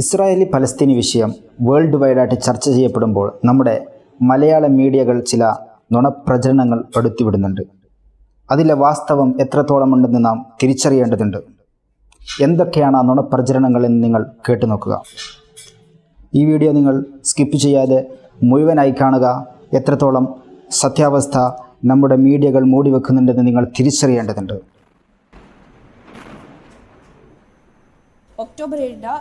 Israeli പലസ്തീനി വിഷയം world വൈഡായിട്ട് ചർച്ച ചെയ്യപ്പെടുമ്പോൾ നമ്മുടെ മലയാള മീഡിയകൾ ചില നുണപ്രചരണങ്ങൾ പെടുത്തിവിടുന്നുണ്ട് അതിലെ വാസ്തവം എത്രത്തോളമുണ്ടെന്ന് നാം തിരിച്ചറിയേണ്ടതുണ്ട്. എന്തൊക്കെയാണ് ആ നുണപ്രചരണങ്ങൾ എന്ന് നിങ്ങൾ കേട്ടു നോക്കുക ഈ വീഡിയോ നിങ്ങൾ സ്കിപ്പ് ചെയ്യാതെ മുഴുവനായി കാണുക. എത്രത്തോളം സത്യാവസ്ഥ നമ്മുടെ മീഡിയകൾ മൂടിവെക്കുന്നുണ്ടെന്ന് നിങ്ങൾ തിരിച്ചറിയേണ്ടതുണ്ട്. ഒക്ടോബർ ഏഴിന്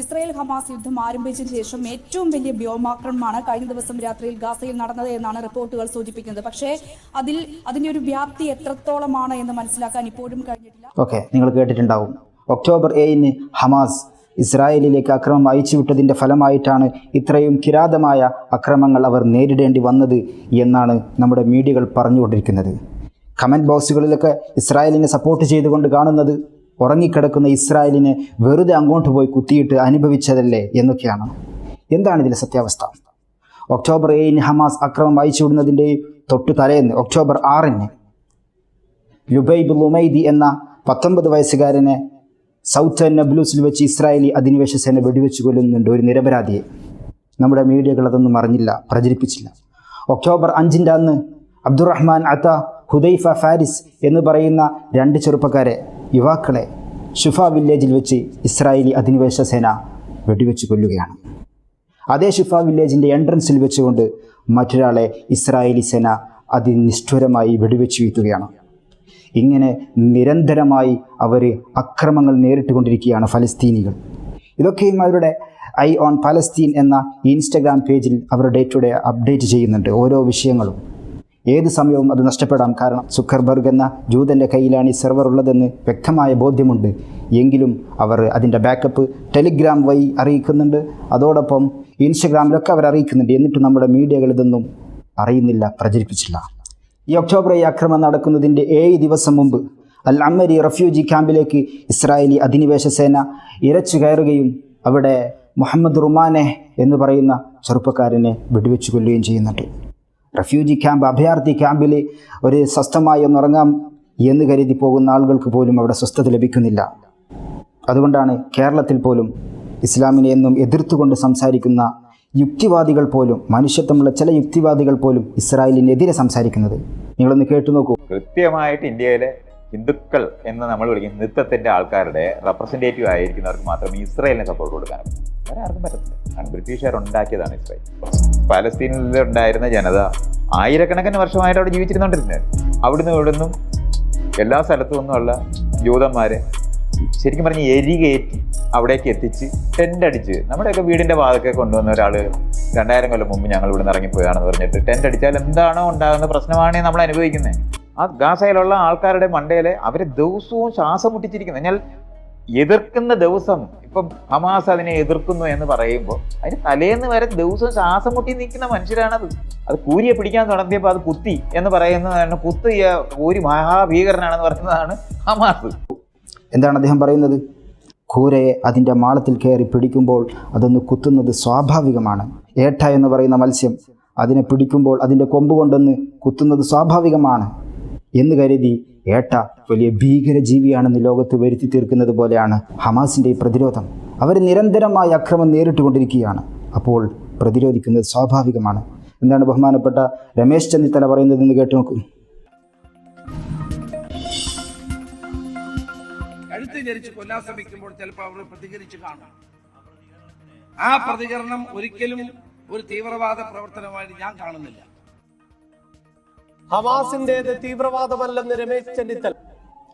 ഇസ്രായേൽ ഹമാസ് യുദ്ധം ആരംഭിച്ചതിന് ശേഷം ഏറ്റവും വലിയ വ്യോമാക്രമണമാണ് കഴിഞ്ഞ ദിവസം രാത്രിയിൽ ഗാസയിൽ നടന്നത് എന്നാണ് റിപ്പോർട്ടുകൾ സൂചിപ്പിക്കുന്നത്. പക്ഷേ അതിൽ അതിന്റെ ഒരു വ്യാപ്തി എത്രത്തോളമാണ് എന്ന് മനസ്സിലാക്കാൻ ഇപ്പോഴും കഴിഞ്ഞിട്ടില്ല. ഓക്കെ നിങ്ങൾ കേട്ടിട്ടുണ്ടാവും. ഒക്ടോബർ ഏഴിന് ഹമാസ് ഇസ്രായേലിലേക്ക് അക്രമം അയച്ചുവിട്ടതിന്റെ ഫലമായിട്ടാണ് ഇത്രയും കിരാതമായ അക്രമങ്ങൾ അവർ നേരിടേണ്ടി വന്നത് എന്നാണ് നമ്മുടെ മീഡിയകൾ പറഞ്ഞുകൊണ്ടിരിക്കുന്നത്. കമന്റ് ബോക്സുകളിലൊക്കെ ഇസ്രായേലിനെ സപ്പോർട്ട് ചെയ്തുകൊണ്ട് കാണുന്നത് ഉറങ്ങിക്കിടക്കുന്ന ഇസ്രായേലിനെ വെറുതെ അങ്ങോട്ട് പോയി കുത്തിയിട്ട് അനുഭവിച്ചതല്ലേ എന്നൊക്കെയാണ്. എന്താണ് ഇതിലെ സത്യാവസ്ഥ? ഒക്ടോബർ ഏഴിന് ഹമാസ് അക്രമം അയച്ചുവിടുന്നതിന്റെ തൊട്ടു തലേന്ന് ഒക്ടോബർ ആറിന് ലുബൈബ് ലുമൈദി എന്ന പത്തൊമ്പത് വയസ്സുകാരനെ സൗത്ത് നബ്ലൂസിൽ വെച്ച് ഇസ്രായേലി അധിനിവേശ സേന വെടിവെച്ച് കൊല്ലുന്നുണ്ട് ഒരു നിരപരാധിയെ. നമ്മുടെ മീഡിയകൾ അതൊന്നും അറിഞ്ഞില്ല പ്രചരിപ്പിച്ചില്ല. ഒക്ടോബർ അഞ്ചിന്റെ അന്ന് അബ്ദുറഹ്മാൻ അത്ത ഹുദൈഫ ഫാരിസ് എന്ന് പറയുന്ന രണ്ട് ചെറുപ്പക്കാരെ യുവാക്കളെ ഷുഫ വില്ലേജിൽ വെച്ച് ഇസ്രായേലി അധിനിവേശ സേന വെടിവെച്ച് കൊല്ലുകയാണ്. അതേ ഷുഫ വില്ലേജിന്റെ എൻട്രൻസിൽ വെച്ചുകൊണ്ട് മറ്റൊരാളെ ഇസ്രായേലി സേന അതിനിഷ്ഠുരമായി വെടിവെച്ച് വീഴ്ത്തുകയാണ്. ഇങ്ങനെ നിരന്തരമായി അവർ അക്രമങ്ങൾ നേരിട്ടുകൊണ്ടിരിക്കുകയാണ് ഫലസ്തീനികൾ. ഇതൊക്കെയും അവരുടെ ഐ ഓൺ പലസ്തീൻ എന്ന ഇൻസ്റ്റഗ്രാം പേജിൽ അവർ ഡേ ടു ഡേ അപ്ഡേറ്റ് ചെയ്യുന്നുണ്ട് ഓരോ വിഷയങ്ങളും. ഏത് സമയവും അത് നഷ്ടപ്പെടാം. കാരണം സുക്കർബർഗ് എന്ന ജൂതന്റെ കയ്യിലാണ് ഈ സെർവർ ഉള്ളതെന്ന് വ്യക്തമായ ബോധ്യമുണ്ട്. എങ്കിലും അവർ അതിന്റെ ബാക്കപ്പ് ടെലിഗ്രാം വഴി അറിയിക്കുന്നുണ്ട്. അതോടൊപ്പം ഇൻസ്റ്റഗ്രാമിലൊക്കെ അവർ അറിയിക്കുന്നുണ്ട്. എന്നിട്ട് നമ്മുടെ മീഡിയകൾ ഇതൊന്നും അറിയുന്നില്ല പ്രചരിപ്പിച്ചില്ല. ഈ ഒക്ടോബർ ഈ ആക്രമണം നടക്കുന്നതിന്റെ ഏഴ് ദിവസം മുമ്പ് അൽ അമ്മരി റഫ്യൂജി ക്യാമ്പിലേക്ക് ഇസ്രായേലി അധിനിവേശ സേന ഇരച്ചു കയറുകയും അവിടെ മുഹമ്മദ് റുമാനെ എന്ന് പറയുന്ന ചെറുപ്പക്കാരനെ വെടിവെച്ചു കൊല്ലുകയും ചെയ്യുന്നുണ്ട്. റഫ്യൂജി ക്യാമ്പ് അഭയാർത്ഥി ക്യാമ്പിൽ ഒരു സ്വസ്ഥമായി ഒന്നുറങ്ങാം എന്ന് കരുതി പോകുന്ന ആളുകൾക്ക് പോലും അവിടെ സ്വസ്ഥത ലഭിക്കുന്നില്ല. അതുകൊണ്ടാണ് കേരളത്തിൽ പോലും ഇസ്ലാമിനെ എന്നും എതിർത്തുകൊണ്ട് സംസാരിക്കുന്ന യുക്തിവാദികൾ പോലും മനുഷ്യത്വമുള്ള ചില യുക്തിവാദികൾ പോലും ഇസ്രായേലിനെതിരെ സംസാരിക്കുന്നത്. നിങ്ങളൊന്ന് കേട്ടു നോക്കൂ. കൃത്യമായിട്ട് ഇന്ത്യയിലെ ഹിന്ദുക്കൾ എന്ന് നമ്മൾ വിളിക്കുന്ന ഹിന്ദുത്വത്തിന്റെ ആൾക്കാരുടെ റെപ്രസെന്റേറ്റീവ് ആയിരിക്കുന്നവർക്ക് മാത്രമേ ഇസ്രായേലിനെ സപ്പോർട്ട് കൊടുക്കാൻ ആർക്കും പറ്റത്തില്ല. കാരണം ബ്രിട്ടീഷുകാർ ഉണ്ടാക്കിയതാണ് ഇസ്രായേൽ. പാലസ്തീനിൽ ഉണ്ടായിരുന്ന ജനത ആയിരക്കണക്കിന് വർഷമായിട്ട് അവിടെ ജീവിച്ചിരുന്നോണ്ടിരുന്നത് അവിടുന്ന് ഇവിടുന്നും എല്ലാ സ്ഥലത്തു നിന്നുമുള്ള ജൂതന്മാരെ ശരിക്കും പറഞ്ഞ് എരികേറ്റി അവിടേക്ക് എത്തിച്ച് ടെന്റ് അടിച്ച് നമ്മുടെയൊക്കെ വീടിന്റെ വാതൊക്കെ കൊണ്ടുവന്ന ഒരാൾ രണ്ടായിരം കൊല്ലം മുമ്പ് ഞങ്ങൾ ഇവിടെ നിന്ന് ഇറങ്ങിപ്പോയാണെന്ന് പറഞ്ഞിട്ട് ടെന്റ് അടിച്ചാൽ എന്താണോ ഉണ്ടാകുന്ന പ്രശ്നമാണ് നമ്മൾ അനുഭവിക്കുന്നത് ആ ഗാസയിലുള്ള ആൾക്കാരുടെ മണ്ടയിലെ അവരെ ദിവസവും ശ്വാസം മുട്ടിച്ചിരിക്കുന്നത് എന്നാൽ എതിർക്കുന്ന ദിവസം ഇപ്പം ഹമാസ് അതിനെ എതിർക്കുന്നു എന്ന് പറയുമ്പോൾ അതിന് തലേന്ന് വരെ ദിവസം ശ്വാസം മുട്ടി നിൽക്കുന്ന മനുഷ്യരാണത്. അത് കൂരിയെ പിടിക്കാൻ തുടങ്ങിയപ്പോൾ അത് കുത്തി എന്ന് പറയുന്നതാണ് കുത്തിയ കൂരി മഹാഭീകരനാണെന്ന് പറയുന്നതാണ് ഹമാസ്. എന്താണ് അദ്ദേഹം പറയുന്നത്? കൂരയെ അതിന്റെ മാളത്തിൽ കയറി പിടിക്കുമ്പോൾ അതൊന്ന് കുത്തുന്നത് സ്വാഭാവികമാണ്. ഏട്ട എന്ന് പറയുന്ന മത്സ്യം അതിനെ പിടിക്കുമ്പോൾ അതിന്റെ കൊമ്പ് കൊണ്ടൊന്ന് കുത്തുന്നത് സ്വാഭാവികമാണ് എന്ന് കരുതി ഏട്ട വലിയ ഭീകരജീവിയാണെന്ന് ലോകത്ത് വരുത്തി തീർക്കുന്നത് പോലെയാണ് ഹമാസിന്റെ ഈ പ്രതിരോധം. അവർ നിരന്തരമായ അക്രമം നേരിട്ടുകൊണ്ടിരിക്കുകയാണ്. അപ്പോൾ പ്രതിരോധിക്കുന്നത് സ്വാഭാവികമാണ്. എന്താണ് ബഹുമാനപ്പെട്ട രമേശ് ചെന്നിത്തല പറയുന്നതെന്ന് കേട്ടു നോക്കൂ. കഴുത്ത് ഞെരിച്ച് കൊല്ലാൻ ശ്രമിക്കുമ്പോൾ ചിലപ്പോൾ അവർ പ്രതികരിച്ച് കാണും. ആ പ്രതികരണം ഒരിക്കലും ഒരു തീവ്രവാദ പ്രവർത്തനമായിട്ട് ഞാൻ കാണുന്നില്ല. ഹമാസിന്റേത് തീവ്രവാദമല്ലെന്ന് രമേശ് ചെന്നിത്തല.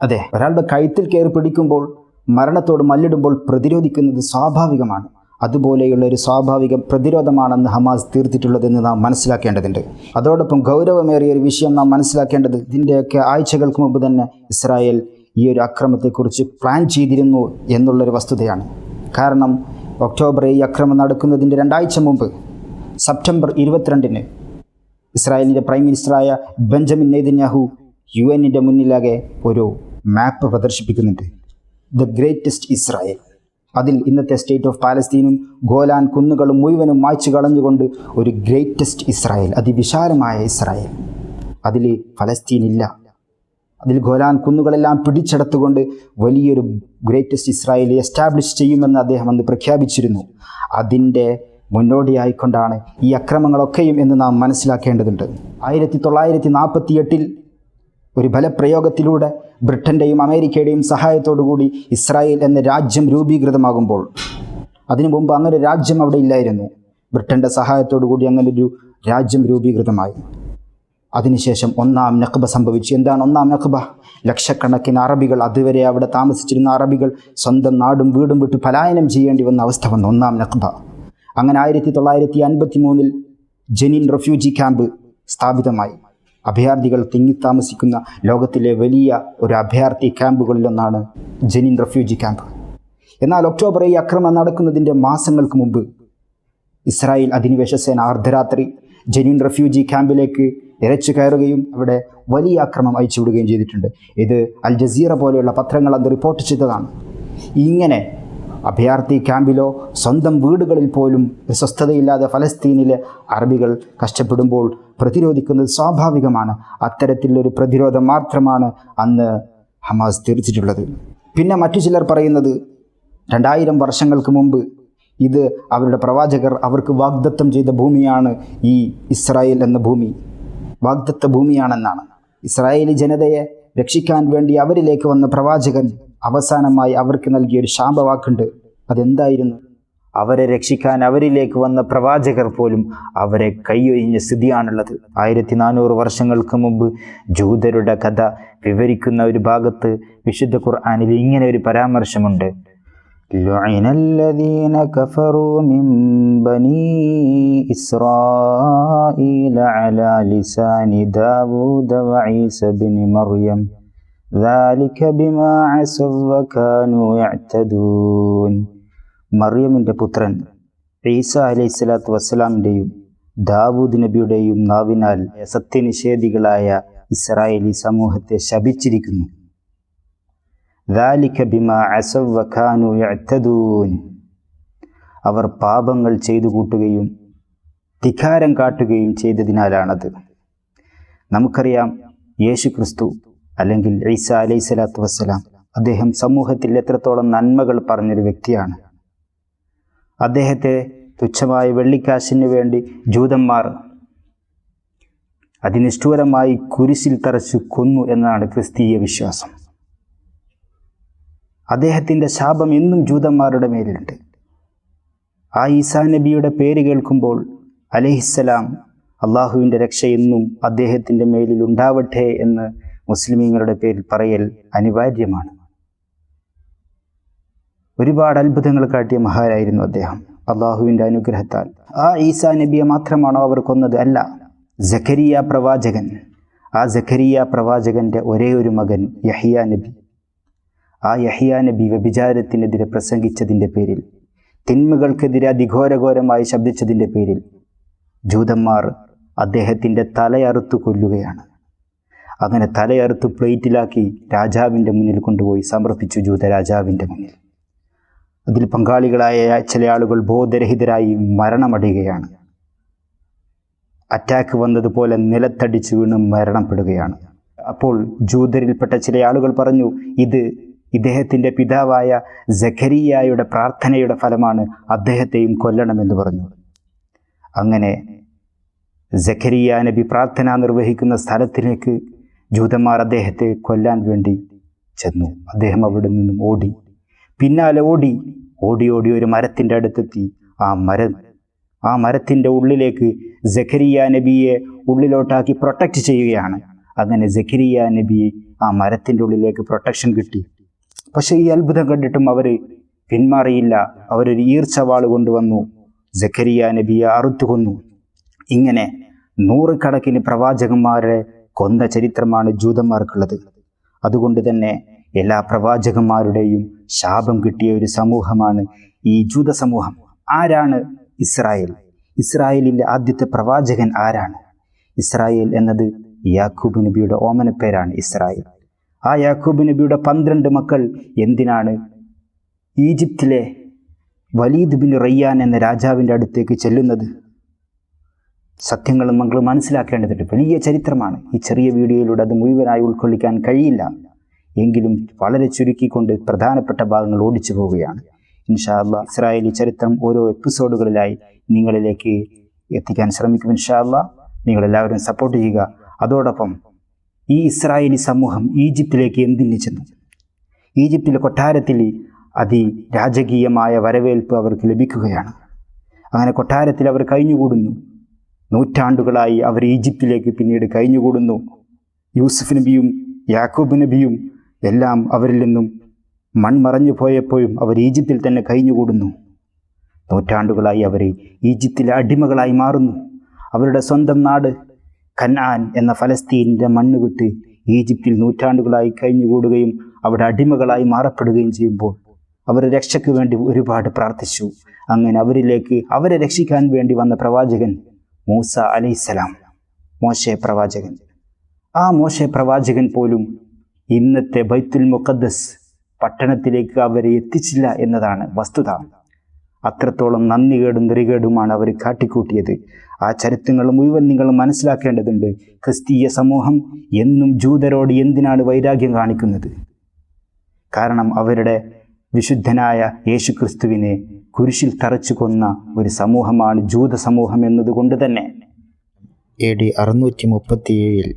അതെ ഒരാളുടെ കഴുത്തിൽ കയറി പിടിക്കുമ്പോൾ മരണത്തോട് മല്ലിടുമ്പോൾ പ്രതിരോധിക്കുന്നത് സ്വാഭാവികമാണ്. അതുപോലെയുള്ള ഒരു സ്വാഭാവിക പ്രതിരോധമാണെന്ന് ഹമാസ് തീർത്തിട്ടുള്ളതെന്ന് നാം മനസ്സിലാക്കേണ്ടതുണ്ട്. അതോടൊപ്പം ഗൗരവമേറിയ ഒരു വിഷയം നാം മനസ്സിലാക്കേണ്ടത് ഇതിന്റെയൊക്കെ ആഴ്ചകൾക്ക് മുമ്പ് തന്നെ ഇസ്രായേൽ ഈ ഒരു അക്രമത്തെക്കുറിച്ച് പ്ലാൻ ചെയ്തിരുന്നു എന്നുള്ളൊരു വസ്തുതയാണ്. കാരണം ഒക്ടോബർ ഈ അക്രമം നടക്കുന്നതിന്റെ രണ്ടാഴ്ച മുമ്പ് സെപ്റ്റംബർ ഇരുപത്തിരണ്ടിന് ഇസ്രായേലിന്റെ പ്രൈം മിനിസ്റ്ററായ ബെഞ്ചമിൻ നെയ്തന്യാഹു യു എന്നിന്റെ മുന്നിലാകെ ഒരു മാപ്പ് പ്രദർശിപ്പിക്കുന്നുണ്ട്. ദ ഗ്രേറ്റസ്റ്റ് ഇസ്രായേൽ അതിൽ ഇന്നത്തെ സ്റ്റേറ്റ് ഓഫ് പാലസ്തീനും ഗോലാൻ കുന്നുകളും മുഴുവനും മായ്ച്ചു കളഞ്ഞുകൊണ്ട് ഒരു ഗ്രേറ്റസ്റ്റ് ഇസ്രായേൽ അതിവിശാലമായ ഇസ്രായേൽ. അതിൽ ഫലസ്തീൻ ഇല്ല. അതിൽ ഗോലാൻ കുന്നുകളെല്ലാം പിടിച്ചെടുത്തുകൊണ്ട് വലിയൊരു ഗ്രേറ്റസ്റ്റ് ഇസ്രായേൽ എസ്റ്റാബ്ലിഷ് ചെയ്യുമെന്ന് അദ്ദേഹം അന്ന് പ്രഖ്യാപിച്ചിരുന്നു. അതിന്റെ മുന്നോടിയായിക്കൊണ്ടാണ് ഈ അക്രമങ്ങളൊക്കെയും എന്ന് നാം മനസ്സിലാക്കേണ്ടതുണ്ട്. ആയിരത്തി തൊള്ളായിരത്തി നാൽപ്പത്തി എട്ടിൽ ഒരു ബലപ്രയോഗത്തിലൂടെ ബ്രിട്ടന്റെയും അമേരിക്കയുടെയും സഹായത്തോടുകൂടി ഇസ്രായേൽ എന്ന രാജ്യം രൂപീകൃതമാകുമ്പോൾ അതിനു മുമ്പ് അങ്ങനെ രാജ്യം അവിടെ ഇല്ലായിരുന്നു. ബ്രിട്ടന്റെ സഹായത്തോടുകൂടി കൂടി അങ്ങനൊരു രാജ്യം രൂപീകൃതമായി. അതിനുശേഷം ഒന്നാം നഖബ സംഭവിച്ചു. എന്താണ് ഒന്നാം നഖബ? ലക്ഷക്കണക്കിന് അറബികൾ അതുവരെ അവിടെ താമസിച്ചിരുന്ന അറബികൾ സ്വന്തം നാടും വീടും വിട്ട് പലായനം ചെയ്യേണ്ടി വന്ന അവസ്ഥ വന്നു. ഒന്നാം നഖബ. അങ്ങനെ ആയിരത്തി തൊള്ളായിരത്തി അൻപത്തി മൂന്നിൽ ജനിൻ റെഫ്യൂജി ക്യാമ്പ് സ്ഥാപിതമായി. അഭയാർത്ഥികൾ തിങ്ങിത്താമസിക്കുന്ന ലോകത്തിലെ വലിയ ഒരു അഭയാർത്ഥി ക്യാമ്പുകളിലൊന്നാണ് ജനിൻ റെഫ്യൂജി ക്യാമ്പ്. എന്നാൽ ഒക്ടോബർ ഈ അക്രമം നടക്കുന്നതിന്റെ മാസങ്ങൾക്ക് മുമ്പ് ഇസ്രായേൽ അധിനിവേശ സേന അർദ്ധരാത്രി ജനിൻ റെഫ്യൂജി ക്യാമ്പിലേക്ക് ഇരച്ചു കയറുകയും അവിടെ വലിയ അക്രമം അയച്ചുവിടുകയും ചെയ്തിട്ടുണ്ട്. ഇത് അൽ ജസീറ പോലെയുള്ള പത്രങ്ങൾ അത് റിപ്പോർട്ട് ചെയ്തതാണ്. ഇങ്ങനെ അഭയാർത്ഥി ക്യാമ്പിലോ സ്വന്തം വീടുകളിൽ പോലും സ്വസ്ഥതയില്ലാതെ ഫലസ്തീനിലെ അറബികൾ കഷ്ടപ്പെടുമ്പോൾ പ്രതിരോധിക്കുന്നത് സ്വാഭാവികമാണ്. അത്തരത്തിലൊരു പ്രതിരോധം മാത്രമാണ് അന്ന് ഹമാസ് തീർച്ചിട്ടുള്ളത് പിന്നെ മറ്റു ചിലർ പറയുന്നത് രണ്ടായിരം വർഷങ്ങൾക്ക് മുമ്പ് ഇത് അവരുടെ പ്രവാചകർ അവർക്ക് വാഗ്ദത്തം ചെയ്ത ഭൂമിയാണ് ഈ ഇസ്രായേൽ എന്ന ഭൂമി. വാഗ്ദത്ത ഭൂമിയാണെന്നാണ്. ഇസ്രായേലി ജനതയെ രക്ഷിക്കാൻ വേണ്ടി അവരിലേക്ക് വന്ന പ്രവാചകൻ അവസാനമായി അവർക്ക് നൽകിയ ഒരു ശാപവാക്കുണ്ട് അതെന്തായിരുന്നു അവരെ രക്ഷിക്കാൻ അവരിലേക്ക് വന്ന പ്രവാചകർ പോലും അവരെ കൈയൊഴിഞ്ഞ സ്ഥിതിയാണുള്ളത് ആയിരത്തി നാനൂറ് വർഷങ്ങൾക്ക് മുമ്പ് ജൂതരുടെ കഥ വിവരിക്കുന്ന ഒരു ഭാഗത്ത് വിശുദ്ധ ഖുർആാനിൽ ഇങ്ങനെ ഒരു പരാമർശമുണ്ട് لعن الذين كفروا من بني إسرائيل على لسان داود وعيسى بن مريم ذلك بما عصوا وكانوا يعتدون മറിയമിൻ്റെ പുത്രൻ ഈസ അലൈഹി സ്വലാത്തു വസ്സലാമിൻ്റെയും ദാവൂദ് നബിയുടെയും നാവിനാൽ സത്യനിഷേധികളായ ഇസ്രായേലി സമൂഹത്തെ ശപിച്ചിരിക്കുന്നു ذلك بما عصوا وكانوا يعتدون അവർ പാപങ്ങൾ ചെയ്തു കൂട്ടുകയും ധിക്കാരം കാട്ടുകയും ചെയ്തതിനാലാണത് നമുക്കറിയാം യേശു ക്രിസ്തു അല്ലെങ്കിൽ ഈസ അലൈഹി സ്വലാത്തു വസ്സലാം അദ്ദേഹം സമൂഹത്തിൽ എത്രത്തോളം നന്മകൾ പറഞ്ഞൊരു വ്യക്തിയാണ്. അദ്ദേഹത്തെ തുച്ഛമായ വെള്ളിക്കാശിന് വേണ്ടി ജൂതന്മാർ അതിനിഷ്ഠൂരമായി കുരിശിൽ തറച്ചു കൊന്നു എന്നാണ് ക്രിസ്തീയ വിശ്വാസം. അദ്ദേഹത്തിന്റെ ശാപം എന്നും ജൂതന്മാരുടെ മേലുണ്ട് ആ ഈസാ നബിയുടെ പേര് കേൾക്കുമ്പോൾ അലഹിസ്സലാം അള്ളാഹുവിന്റെ രക്ഷ എന്നും അദ്ദേഹത്തിന്റെ മേലിൽ ഉണ്ടാവട്ടെ എന്ന് മുസ്ലിമീങ്ങളുടെ പേരിൽ പറയൽ അനിവാര്യമാണ്. ഒരുപാട് അത്ഭുതങ്ങൾ കാട്ടിയ മഹാരായിരുന്നു അദ്ദേഹം. അള്ളാഹുവിന്റെ അനുഗ്രഹത്താൽ. ആ ഈസാ നബിയെ മാത്രമാണോ അവർ കൊന്നത്? അല്ല. ജഖരിയ പ്രവാചകൻ. ആ ജഖരിയ പ്രവാചകന്റെ ഒരേ ഒരു മകൻ യഹിയ നബി. ആ യഹിയ നബി വ്യഭിചാരത്തിനെതിരെ പ്രസംഗിച്ചതിന്റെ പേരിൽ തിന്മകൾക്കെതിരെ അതിഘോരഘോരമായി ശബ്ദിച്ചതിന്റെ പേരിൽ ജൂതന്മാർ അദ്ദേഹത്തിന്റെ തലയറുത്തു കൊല്ലുകയാണ്. അങ്ങനെ തലയറുത്ത് പ്ലേറ്റിലാക്കി രാജാവിന്റെ മുന്നിൽ കൊണ്ടുപോയി സമർപ്പിച്ചു ജൂതരാജാവിന്റെ മുന്നിൽ. അതിൽ പങ്കാളികളായ ചില ആളുകൾ ബോധരഹിതരായി മരണമടയുകയാണ്. അറ്റാക്ക് വന്നതുപോലെ നിലത്തടിച്ചു വീണ് മരണപ്പെടുകയാണ്. അപ്പോൾ ജൂതരിൽപ്പെട്ട ചില ആളുകൾ പറഞ്ഞു ഇത് ഇദ്ദേഹത്തിന്റെ പിതാവായ ജഖരിയായുടെ പ്രാർത്ഥനയുടെ ഫലമാണ് അദ്ദേഹത്തെയും കൊല്ലണമെന്ന് പറഞ്ഞു. അങ്ങനെ ജഖരിയ നബി പ്രാർത്ഥന നിർവഹിക്കുന്ന സ്ഥലത്തിലേക്ക് ജൂതന്മാർ അദ്ദേഹത്തെ കൊല്ലാൻ വേണ്ടി ചെന്നു. അദ്ദേഹം അവിടെ നിന്നും ഓടി. പിന്നാലെ ഓടി ഓടി ഓടി ഒരു മരത്തിന്റെ അടുത്തെത്തി. ആ മരം ആ മരത്തിന്റെ ഉള്ളിലേക്ക് ജഖരിയ നബിയെ ഉള്ളിലോട്ടാക്കി പ്രൊട്ടക്റ്റ് ചെയ്യുകയാണ്. അങ്ങനെ ജഖരിയ നബി ആ മരത്തിന്റെ ഉള്ളിലേക്ക് പ്രൊട്ടക്ഷൻ കിട്ടി. പക്ഷേ ഈ അത്ഭുതം കണ്ടിട്ടും അവർ പിന്മാറിയില്ല. അവരൊരു ഈർച്ചവാൾ കൊണ്ടുവന്നു. ജഖരിയ നബിയെ അറുത്തു കൊന്നു ഇങ്ങനെ നൂറുകണക്കിന് പ്രവാചകന്മാരെ കൊന്ന ചരിത്രമാണ് ജൂതന്മാർക്കുള്ളത്. അതുകൊണ്ട് തന്നെ എല്ലാ പ്രവാചകന്മാരുടെയും ശാപം കിട്ടിയ ഒരു സമൂഹമാണ് ഈ ജൂത സമൂഹം. ആരാണ് ഇസ്രായേൽ? ഇസ്രായേലിന്റെ ആദ്യത്തെ പ്രവാചകൻ ആരാണ്? ഇസ്രായേൽ എന്നത് യാക്കൂബ് നബിയുടെ ഓമനപ്പേരാണ് ഇസ്രായേൽ. ആ യാക്കൂബ് നബിയുടെ പന്ത്രണ്ട് മക്കൾ എന്തിനാണ് ഈജിപ്തിലെ വലീദ് ബിൻ റയ്യാൻ എന്ന രാജാവിന്റെ അടുത്തേക്ക് ചെല്ലുന്നത്? സത്യങ്ങളും നമ്മൾ മനസ്സിലാക്കേണ്ടതുണ്ട് വലിയ ചരിത്രമാണ്. ഈ ചെറിയ വീഡിയോയിലൂടെ അത് മുഴുവനായി ഉൾക്കൊള്ളിക്കാൻ കഴിയില്ല. എങ്കിലും വളരെ ചുരുക്കിക്കൊണ്ട് പ്രധാനപ്പെട്ട ഭാഗങ്ങൾ ഓടിച്ചു പോവുകയാണ്. ഇൻഷാല്ല ഇസ്രായേലി ചരിത്രം ഓരോ എപ്പിസോഡുകളിലായി നിങ്ങളിലേക്ക് എത്തിക്കാൻ ശ്രമിക്കും ഇൻഷാല്ല നിങ്ങളെല്ലാവരും സപ്പോർട്ട് ചെയ്യുക. അതോടൊപ്പം ഈ ഇസ്രായേലി സമൂഹം ഈജിപ്തിലേക്ക് എന്തിന് ചെന്നു? ഈജിപ്തിലെ കൊട്ടാരത്തിൽ അതി രാജകീയമായ വരവേൽപ്പ് അവർക്ക് ലഭിക്കുകയാണ്. അങ്ങനെ കൊട്ടാരത്തിൽ അവർ കഴിഞ്ഞുകൂടുന്നു. നൂറ്റാണ്ടുകളായി അവർ ഈജിപ്തിലേക്ക് പിന്നീട് കഴിഞ്ഞുകൂടുന്നു. യൂസുഫ് നബിയും യാക്കൂബ് നബിയും എല്ലാം അവരിൽ നിന്നും മൺമറഞ്ഞു പോയപ്പോഴും അവർ ഈജിപ്തിൽ തന്നെ കഴിഞ്ഞുകൂടുന്നു. നൂറ്റാണ്ടുകളായി അവർ ഈജിപ്തിലെ അടിമകളായി മാറുന്നു. അവരുടെ സ്വന്തം നാട് കന്നാൻ എന്ന ഫലസ്തീനിന്റെ മണ്ണ് വിട്ട് ഈജിപ്തിൽ നൂറ്റാണ്ടുകളായി കഴിഞ്ഞുകൂടുകയും അവിടെ അടിമകളായി മാറപ്പെടുകയും ചെയ്യുമ്പോൾ അവർ രക്ഷയ്ക്ക് വേണ്ടി ഒരുപാട് പ്രാർത്ഥിച്ചു. അങ്ങനെ അവരിലേക്ക് അവരെ രക്ഷിക്കാൻ വേണ്ടി വന്ന പ്രവാചകൻ മൂസ അലൈസലാം മോശെ പ്രവാചകൻ. ആ മോശെ പ്രവാചകൻ പോലും ഇന്നത്തെ ബൈത്തുൽ മുഖദ്ദസ് പട്ടണത്തിലേക്ക് അവരെ എത്തിച്ചില്ല എന്നതാണ് വസ്തുത. അത്രത്തോളം നന്ദികേടും നെറികേടുമാണ് അവർ കാട്ടിക്കൂട്ടിയത്. ആ ചരിത്രങ്ങൾ മുഴുവൻ നിങ്ങൾ മനസ്സിലാക്കേണ്ടതുണ്ട് ക്രിസ്തീയ സമൂഹം എന്നും ജൂതരോട് എന്തിനാണ് വൈരാഗ്യം കാണിക്കുന്നത്? കാരണം അവരുടെ വിശുദ്ധനായ യേശു ക്രിസ്തുവിനെ കുരിശിൽ തറച്ചു കൊന്ന ഒരു സമൂഹമാണ് ജൂത സമൂഹം എന്നതുകൊണ്ട് തന്നെ. എ ഡി അറുന്നൂറ്റി മുപ്പത്തിയേഴിൽ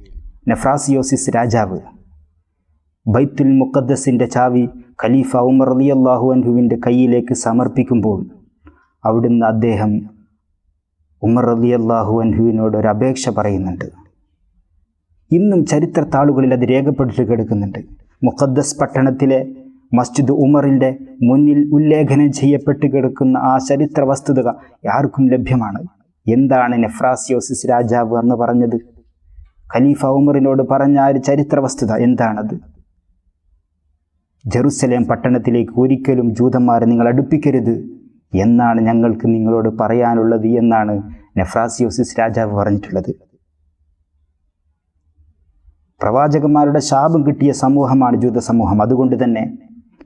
നെഫ്രാസിയോസിസ് രാജാവ്. ബൈത്തുൽ മുഖദ്ദസിന്റെ ചാവി ഖലീഫ ഉമർ അലി അള്ളാഹു അൻഹുവിന്റെ കയ്യിലേക്ക് സമർപ്പിക്കുമ്പോൾ അവിടുന്ന് അദ്ദേഹം ഉമർ അലി അള്ളാഹു അൻഹുവിനോട് ഒരു അപേക്ഷ പറയുന്നുണ്ട്. ഇന്നും ചരിത്ര താളുകളിൽ അത് രേഖപ്പെട്ടിട്ട് കിടക്കുന്നുണ്ട്. മുഖദ്ദസ് പട്ടണത്തിലെ മസ്ജിദ് ഉമറിന്റെ മുന്നിൽ ഉല്ലേഖനം ചെയ്യപ്പെട്ട് കിടക്കുന്ന ആ ചരിത്ര വസ്തുത ആർക്കും ലഭ്യമാണ്. എന്താണ് നെഫ്രാസിയോസിസ് രാജാവ് എന്ന് പറഞ്ഞത്? ഖലീഫ ഉമറിനോട് പറഞ്ഞ ആ ഒരു ചരിത്ര വസ്തുത എന്താണത്? ജെറുസലേം പട്ടണത്തിലേക്ക് ഒരിക്കലും ജൂതന്മാരെ നിങ്ങൾ അടുപ്പിക്കരുത്. എന്നാണ് ഞങ്ങൾക്ക് നിങ്ങളോട് പറയാനുള്ളത് എന്നാണ് നെഫ്രാസിയോസിസ് രാജാവ് പറഞ്ഞിട്ടുള്ളത്. പ്രവാചകന്മാരുടെ ശാപം കിട്ടിയ സമൂഹമാണ് ജൂത സമൂഹം അതുകൊണ്ട് തന്നെ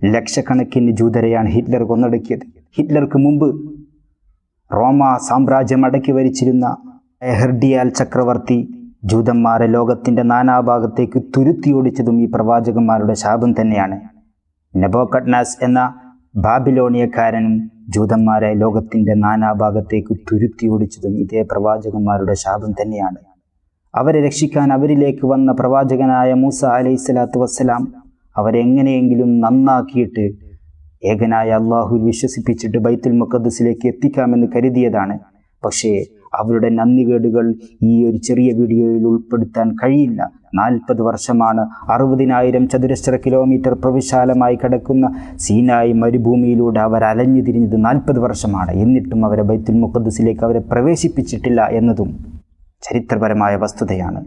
ലക്ഷക്കണക്കിന് ജൂതരെയാണ് ഹിറ്റ്ലർ കൊന്നടക്കിയത്. ഹിറ്റ്ലർക്ക് മുമ്പ് റോമ സാമ്രാജ്യം അടക്കി വരിച്ചിരുന്ന എഹർഡിയാൽ ചക്രവർത്തി ജൂതന്മാരെ ലോകത്തിന്റെ നാനാഭാഗത്തേക്ക് തുരുത്തിയോടിച്ചതും ഈ പ്രവാചകന്മാരുടെ ശാപം തന്നെയാണ്. നബോകട്നാസ് എന്ന ബാബിലോണിയക്കാരനും ജൂതന്മാരെ ലോകത്തിന്റെ നാനാഭാഗത്തേക്ക് തുരുത്തിയോടിച്ചതും ഇതേ പ്രവാചകന്മാരുടെ ശാപം തന്നെയാണ്. അവരെ രക്ഷിക്കാൻ അവരിലേക്ക് വന്ന പ്രവാചകനായ മൂസ അലൈഹി സ്വലാത്തു വസ്സലാം അവരെങ്ങനെയെങ്കിലും നന്നാക്കിയിട്ട് ഏകനായ അള്ളാഹു വിശ്വസിപ്പിച്ചിട്ട് ബൈത്തുൽ മുഖദ്സിലേക്ക് എത്തിക്കാമെന്ന് കരുതിയതാണ്. പക്ഷേ അവരുടെ നന്ദികേടുകൾ ഈ ഒരു ചെറിയ വീഡിയോയിൽ ഉൾപ്പെടുത്താൻ കഴിയില്ല. നാൽപ്പത് വർഷമാണ് അറുപതിനായിരം ചതുരശ്ര കിലോമീറ്റർ പ്രവിശാലമായി കിടക്കുന്ന സീനായി മരുഭൂമിയിലൂടെ അവർ അലഞ്ഞു തിരിഞ്ഞത് നാൽപ്പത് വർഷമാണ്. എന്നിട്ടും അവരെ ബൈത്തുൽ മുഖദ്സിലേക്ക് അവരെ പ്രവേശിപ്പിച്ചിട്ടില്ല എന്നതും ചരിത്രപരമായ വസ്തുതയാണ്.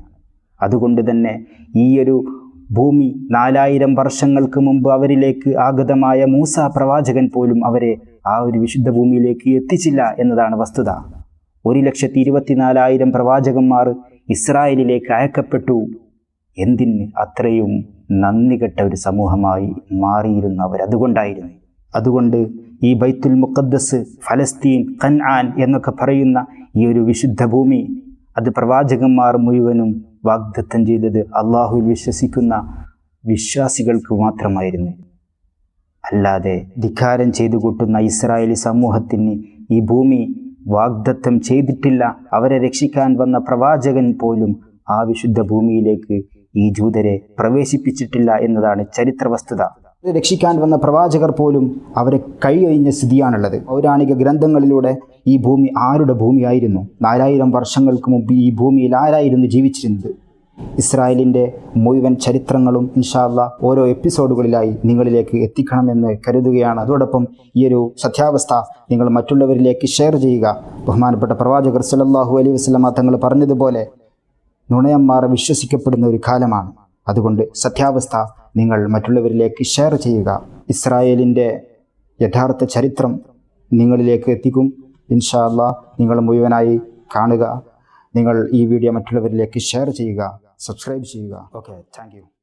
അതുകൊണ്ട് തന്നെ ഈയൊരു ഭൂമി നാലായിരം വർഷങ്ങൾക്ക് മുമ്പ് അവരിലേക്ക് ആഗതമായ മൂസ പ്രവാചകൻ പോലും അവരെ ആ ഒരു വിശുദ്ധ ഭൂമിയിലേക്ക് എത്തിച്ചില്ല എന്നതാണ് വസ്തുത. ഒരു ലക്ഷത്തി ഇരുപത്തിനാലായിരം പ്രവാചകന്മാർ ഇസ്രായേലിലേക്ക് അയക്കപ്പെട്ടു. എന്തിന് അത്രയും നന്ദി കെട്ട ഒരു സമൂഹമായി മാറിയിരുന്നു അവർ. അതുകൊണ്ടായിരുന്നു. അതുകൊണ്ട് ഈ ബൈത്തുൽ മുഖദ്ദസ് ഫലസ്തീൻ ഖൻആൻ എന്നൊക്കെ പറയുന്ന ഈ ഒരു വിശുദ്ധ ഭൂമി അത് പ്രവാചകന്മാർ മുഴുവനും വാഗ്ദത്തം ചെയ്തത് അള്ളാഹുവിൽ വിശ്വസിക്കുന്ന വിശ്വാസികൾക്ക് മാത്രമായിരുന്നു. അല്ലാതെ ധിക്കാരം ചെയ്തു കൂട്ടുന്ന ഇസ്രായേലി സമൂഹത്തിന് ഈ ഭൂമി വാഗ്ദത്തം ചെയ്തിട്ടില്ല. അവരെ രക്ഷിക്കാൻ വന്ന പ്രവാചകൻ പോലും ആ വിശുദ്ധ ഭൂമിയിലേക്ക് ഈ ജൂതരെ പ്രവേശിപ്പിച്ചിട്ടില്ല എന്നതാണ് ചരിത്ര വസ്തുത രക്ഷിക്കാൻ വന്ന പ്രവാചകർ പോലും അവരെ കഴിയഴിഞ്ഞ സ്ഥിതിയാണുള്ളത്. പൗരാണിക ഗ്രന്ഥങ്ങളിലൂടെ ഈ ഭൂമി ആരുടെ ഭൂമിയായിരുന്നു? നാലായിരം വർഷങ്ങൾക്ക് മുമ്പ് ഈ ഭൂമിയിൽ ആരായിരുന്നു ജീവിച്ചിരുന്നത്? ഇസ്രായേലിന്റെ മുഴുവൻ ചരിത്രങ്ങളും ഇൻഷാല്ല ഓരോ എപ്പിസോഡുകളിലായി നിങ്ങളിലേക്ക് എത്തിക്കണമെന്ന് കരുതുകയാണ്. അതോടൊപ്പം ഈ ഒരു സത്യാവസ്ഥ നിങ്ങൾ മറ്റുള്ളവരിലേക്ക് ഷെയർ ചെയ്യുക. ബഹുമാനപ്പെട്ട പ്രവാചകർ സല്ലല്ലാഹു അലൈഹി വസല്ലമ തങ്ങൾ പറഞ്ഞതുപോലെ നുണയന്മാർ വിശ്വസിക്കപ്പെടുന്ന ഒരു കാലമാണ്. അതുകൊണ്ട് സത്യാവസ്ഥ നിങ്ങൾ മറ്റുള്ളവരിലേക്ക് ഷെയർ ചെയ്യുക. ഇസ്രായേലിന്റെ യഥാർത്ഥ ചരിത്രം നിങ്ങളിലേക്ക് എത്തിക്കും. ഇൻഷാല്ല നിങ്ങൾ മുഴുവനായി കാണുക. നിങ്ങൾ ഈ വീഡിയോ മറ്റുള്ളവരിലേക്ക് ഷെയർ ചെയ്യുക. സബ്സ്ക്രൈബ് ചെയ്യുക. Okay thank